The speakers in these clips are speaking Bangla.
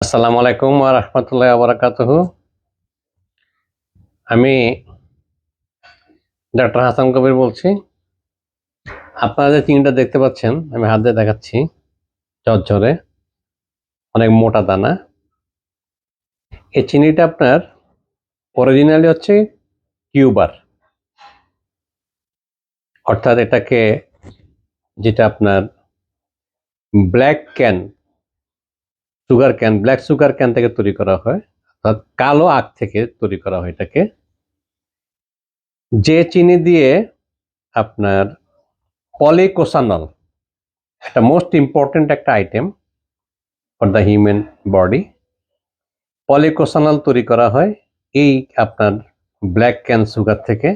আসসালামু আলাইকুম রহমতুল্লাহ আবরাকাতহ আমি ডক্টর হাসান কবির বলছি। আপনারা যে চিনিটা দেখতে পাচ্ছেন, আমি হাত দিয়ে দেখাচ্ছি ঝরঝরে, অনেক মোটা দানা। এই চিনিটা আপনার অরিজিনালি হচ্ছে কিউবার। অর্থাৎ এটাকে যেটা আপনার black cane sugar cane, black sugar cane থেকে তৈরি করা হয়, অর্থাৎ কালো আখ থেকে তৈরি করা হয় এটাকে। যে চিনি দিয়ে আপনার পলিকোসানল একটা মোস্ট ইম্পর্টেন্ট একটা item for the human body policosanol তৈরি করা হয় এই আপনার ব্ল্যাক ক্যান সুগার থেকে।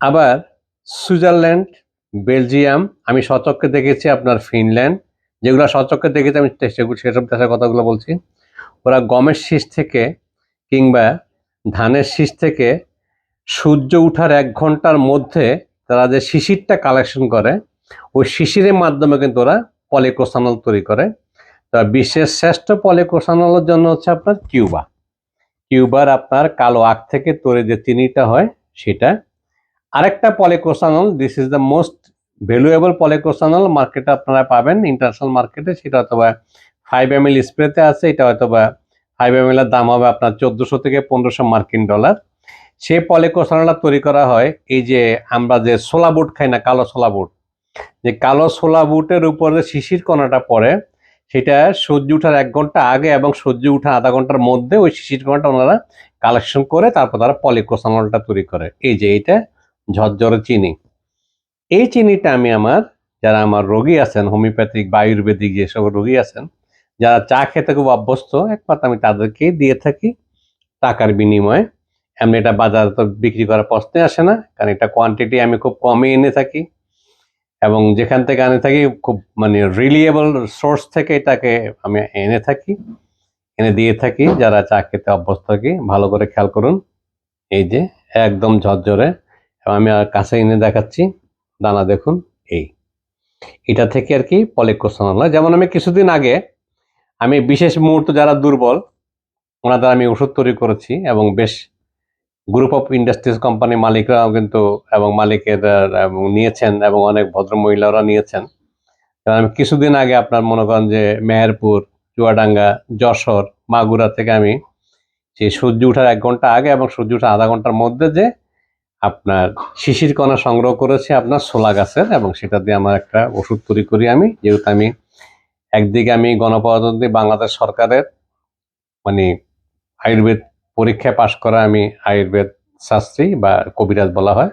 আবার সুইজারল্যান্ড, বেলজিয়াম, আমি সচক্ষে দেখেছি আপনার ফিনল্যান্ড যেগুলো সচক্ষে দেখেছি, আমি সেগুলো সেসব দেশের কথাগুলো বলছি। ওরা গমের শীষ থেকে কিংবা ধানের শীষ থেকে সূর্য উঠার এক ঘণ্টার মধ্যে তারা যে শিশিরটা কালেকশন করে, ওই শিশিরের মাধ্যমে কিন্তু ওরা পলিকোসানল তৈরি করে। তা বিশ্বের শ্রেষ্ঠ পলিকোসানলের জন্য হচ্ছে আপনার কিউবা। কিউবার আপনার কালো আখ থেকে তৈরি যে চিনিটা হয়, সেটা। আরেকটা policosanol this is the most valuable policosanol মার্কেটে আপনারা পাবেন ইন্টারন্যাশনাল মার্কেটে সেটা হয়তো বা ফাইভ এম এল স্প্রেতে আছে, এটা হয়তো বা ফাইভ এম এর দাম হবে আপনার চোদ্দোশো থেকে পনেরোশো মার্কিন ডলার। সেই পলিকোসানলটা তৈরি করা হয়, এই যে আমরা যে সোলা বুট খাই না, কালো সোলা বুট, যে কালো সোলা বুটের উপরে শিশির কণাটা পড়ে, সেটা সূর্য উঠার এক ঘণ্টা আগে এবং সূর্য উঠার আধা ঘণ্টার মধ্যে ওই শিশির কণাটা ওনারা কালেকশন করে, তারপর তারা পলিকোসানলটা তৈরি করে। এই যে এইটা ঝরঝরে চিনি। এই চিনিটা আমি আমার, যারা আমার রোগী আছেন, হোমিওপ্যাথিক বা আয়ুর্বেদিক যেসব রোগী আছেন, যারা চা খেতে খুব অভ্যস্ত, একমাত্র আমি তাদেরকেই দিয়ে থাকি টাকার বিনিময়ে। এমনি এটা বাজারে তো বিক্রি করার প্রশ্নে আসে না, কারণ এটা কোয়ান্টিটি আমি খুব কমই এনে থাকি। এবং যেখান থেকে আনে থাকি, খুব মানে রিলিয়েবল সোর্স থেকে এটাকে আমি এনে থাকি, এনে দিয়ে থাকি। যারা চা খেতে অভ্যস্ত থাকি, ভালো করে খেয়াল করুন। এই যে, একদম ঝরঝরে। আমি আর কাছে এনে দেখাচ্ছি। দানা দেখুন, এই। এটা থেকে আর কি পলিকোসানল যেমন আমি কিছুদিন আগে, আমি বিশেষ মুহূর্ত যারা দুর্বল, ওনাদের আমি ওষুধ তৈরি করেছি এবং বেশ গ্রুপ অফ ইন্ডাস্ট্রিজ কোম্পানি মালিকরাও কিন্তু এবং মালিকের নিয়েছেন এবং অনেক ভদ্র মহিলারা নিয়েছেন। আমি কিছুদিন আগে আপনার মনে করেন যে মেহেরপুর, চুয়াডাঙ্গা, যশোর, মাগুরা থেকে আমি সেই সূর্য উঠার এক ঘণ্টা আগে এবং সূর্য উঠার আধা ঘণ্টার মধ্যে যে আপনার শিশির কণা সংগ্রহ করেছি আপনার সোলা গাছের এবং সেটা দিয়ে আমার একটা ওষুধ তৈরি করি আমি। যেহেতু আমি একদিকে আমি গণপ্রজাতন্ত্রী বাংলাদেশ সরকারের মানে আয়ুর্বেদ পরীক্ষায় পাশ করা আমি আয়ুর্বেদ শাস্ত্রী বা কবিরাজ বলা হয়।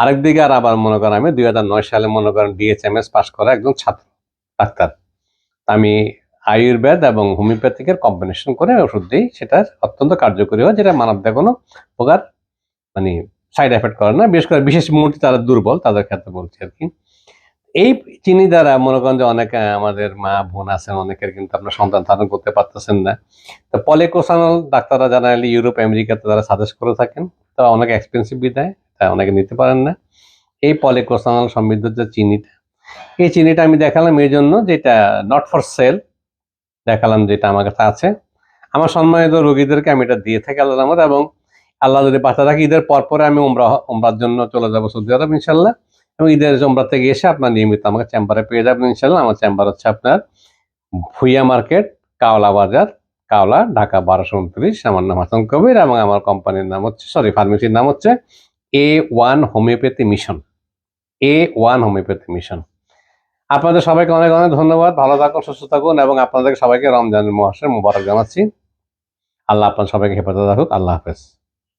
আরেকদিকে আর আবার মনে করেন আমি দুই হাজার নয় সালে মনে করেন ডিএচএমএস পাশ করা একজন ছাত্র, ডাক্তার। আমি আয়ুর্বেদ এবং হোমিওপ্যাথিকের কম্বিনেশন করে ওষুধ দিই, সেটা অত্যন্ত কার্যকরী হয়, যেটা মানবদের কোনো প্রকার মানে সাইড এফেক্ট করে না, বিশেষ করে বিশেষ মুহূর্তে তারা দুর্বল, তাদের ক্ষেত্রে বলছি আর কি। এই চিনি দ্বারা মনে করেন যে অনেক আমাদের মা বোন আছেন, অনেকের কিন্তু আপনার সন্তান ধারণ করতে পারতেছেন না। তো পলিকোসানল ডাক্তাররা জেনারেলি ইউরোপ, আমেরিকাতে তারা সাজেস্ট করে থাকেন, তো অনেক এক্সপেন্সিভ বিদায় তাই অনেকে নিতে পারেন না। এই পলিকোসানল সমৃদ্ধ যে চিনিটা, এই চিনিটা আমি দেখালাম এই জন্য যেটা নট ফর সেল দেখালাম যেটা আমার কাছে আছে। আমার সম্মানিত রোগীদেরকে আমি এটা দিয়ে থাকি আল্লাহ এবং আল্লাহ যদি বাঁচা রাখি ঈদের পর পরে আমি উমরা উমরার জন্য চলে যাব সৌদি আরব, ইনশাল্লাহ। এবং ঈদের উমরা থেকে এসে আপনার নিয়মিত আমাকে চেম্বারে পেয়ে যাবেন, ইনশাল্লাহ। আমার চেম্বার হচ্ছে আপনার ভুইয়া মার্কেট, কাওলা বাজার, কাওলা, ঢাকা বারোশো উনত্রিশ। আমার নাম হাসান কবির এবং আমার কোম্পানির নাম হচ্ছে, সরি, ফার্মেসির নাম হচ্ছে A one homeopathy mission. A one homeopathy mission. আপনাদের সবাইকে অনেক অনেক ধন্যবাদ। ভালো থাকুন, সুস্থ থাকুন এবং আপনাদের সবাইকে রমজানের মহাসের মুবারক জানাচ্ছি। আল্লাহ আপনার সবাইকে হেফাজত রাখুক। আল্লাহ হাফেজ।